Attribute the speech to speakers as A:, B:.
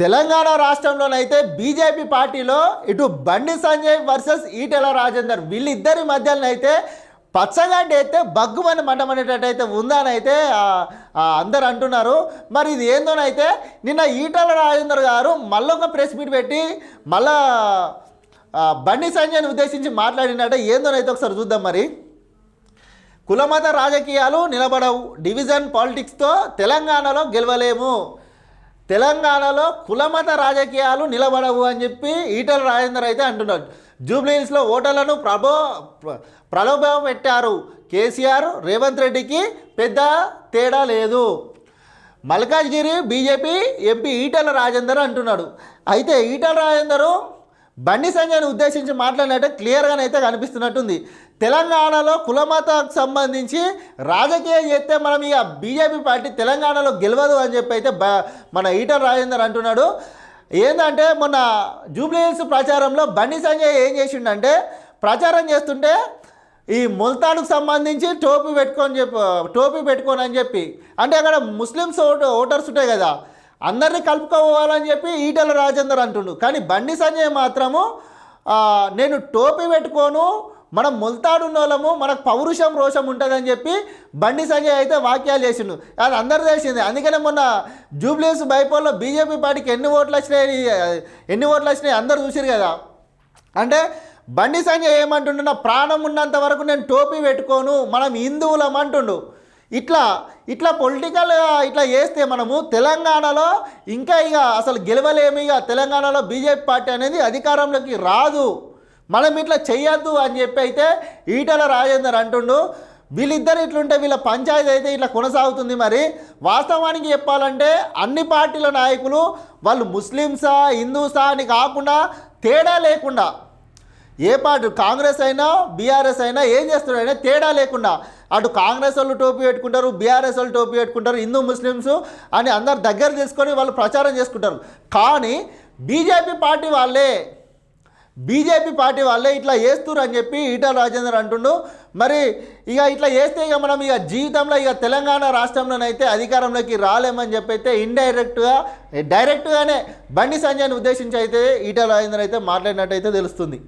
A: Telangana రాష్ట్రంలోనైతే BJP పార్టీలో ఇటు Bandi Sanjay versus Etela Rajender వీళ్ళిద్దరి మధ్యలోనైతే పచ్చగడ్డి అయితే బగ్గుమని మంటమనేటట్టయితే ఉందని అయితే అందరు అంటున్నారు. మరి ఇది ఏందోనైతే నిన్న ఈటెల రాజేందర్ గారు మళ్ళొక ప్రెస్ మీట్ పెట్టి మళ్ళా బండి సంజయ్ని ఉద్దేశించి మాట్లాడినట్ట ఏందోనైతే ఒకసారి చూద్దాం మరి. కులమత రాజకీయాలు నిలబడవు. డివిజన్ పాలిటిక్స్తో తెలంగాణలో గెలవలేము. తెలంగాణలో కులమత రాజకీయాలు నిలబడవు అని చెప్పి ఈటల రాజేందర్ అయితే అంటున్నాడు. జూబ్లీహిల్స్లో ఓటర్లను ప్రభో ప్రలోభ పెట్టారు. కేసీఆర్ రేవంత్ రెడ్డికి పెద్ద తేడా లేదు. మల్కాజ్గిరి బీజేపీ ఎంపీ ఈటల రాజేందర్ అంటున్నాడు. అయితే ఈటల రాజేందరు బండి సంజయ్ని ఉద్దేశించి మాట్లాడినట్టే క్లియర్గానైతే కనిపిస్తున్నట్టుంది. తెలంగాణలో కులమతకు సంబంధించి రాజకీయం చేస్తే మనం ఇక బీజేపీ పార్టీ తెలంగాణలో గెలవదు అని చెప్పి అయితే బ మన ఈటల రాజేందర్ అంటున్నాడు. ఏంటంటే మొన్న జూబ్లీహిల్స్ ప్రచారంలో బండి సంజయ్ ఏం చేసిండంటే ప్రచారం చేస్తుంటే ఈ ముల్తాన్కు సంబంధించి టోపీ పెట్టుకొని చెప్పి టోపీ పెట్టుకొని అని చెప్పి. అంటే అక్కడ ముస్లిమ్స్ ఓటర్స్ ఉంటాయి కదా అందరినీ కలుపుకోవాలని చెప్పి ఈటల రాజేందర్ అంటుండు. కానీ బండి సంజయ్ మాత్రము నేను టోపీ పెట్టుకోను మనం ముల్తాడు ఉన్నోళ్ళము మనకు పౌరుషం రోషం ఉంటుందని చెప్పి బండి సంజయ్ అయితే వాక్యాలు చేసిండు. అది అందరు తెలిసింది. అందుకనే మొన్న జూబ్లీస్ బైపోల్లో బీజేపీ పార్టీకి ఎన్ని ఓట్లు వచ్చినాయి ఎన్ని ఓట్లు వచ్చినాయి అందరు చూసిరు కదా. అంటే బండి సంజయ్ ఏమంటుండు నా ప్రాణం ఉన్నంత వరకు నేను టోపీ పెట్టుకోను మనం హిందువులం అంటుండు. ఇట్లా ఇట్లా పొలిటికల్ ఇట్లా చేస్తే మనము తెలంగాణలో ఇంకా ఇక అసలు గెలవలేము ఇక. తెలంగాణలో బీజేపీ పార్టీ అనేది అధికారంలోకి రాదు. మనం ఇట్లా చేయొద్దు అని చెప్పి అయితే ఈటల రాజేందర్ అంటుండు. వీళ్ళిద్దరు ఇట్లుంటే వీళ్ళ పంచాయతీ అయితే ఇట్లా కొనసాగుతుంది మరి. వాస్తవానికి చెప్పాలంటే అన్ని పార్టీల నాయకులు వాళ్ళు ముస్లిమ్సా హిందూసా అని కాకుండా తేడా లేకుండా ఏ పార్టీ కాంగ్రెస్ అయినా బీఆర్ఎస్ అయినా ఏం చేస్తున్నాడైనా తేడా లేకుండా అటు కాంగ్రెస్ వాళ్ళు టోపీ పెట్టుకుంటారు బీఆర్ఎస్ వాళ్ళు టోపీ పెట్టుకుంటారు హిందూ ముస్లిమ్స్ అని అందరు దగ్గర తీసుకొని వాళ్ళు ప్రచారం చేసుకుంటారు. కానీ బీజేపీ పార్టీ వాళ్ళే బీజేపీ పార్టీ వాళ్ళే ఇట్లా చేస్తున్నారు అని చెప్పి ఈటల రాజేందర్ అంటుండు. మరి ఇక ఇట్లా చేస్తే ఇక మనం ఇక జీవితంలో ఇక తెలంగాణ రాష్ట్రంలోనైతే అధికారంలోకి రాలేమని చెప్పి అయితే ఇండైరెక్ట్గా డైరెక్ట్గానే బండి సంజయ్ని ఉద్దేశించి అయితే ఈటల రాజేందర్ అయితే మాట్లాడినట్టు అయితే తెలుస్తుంది.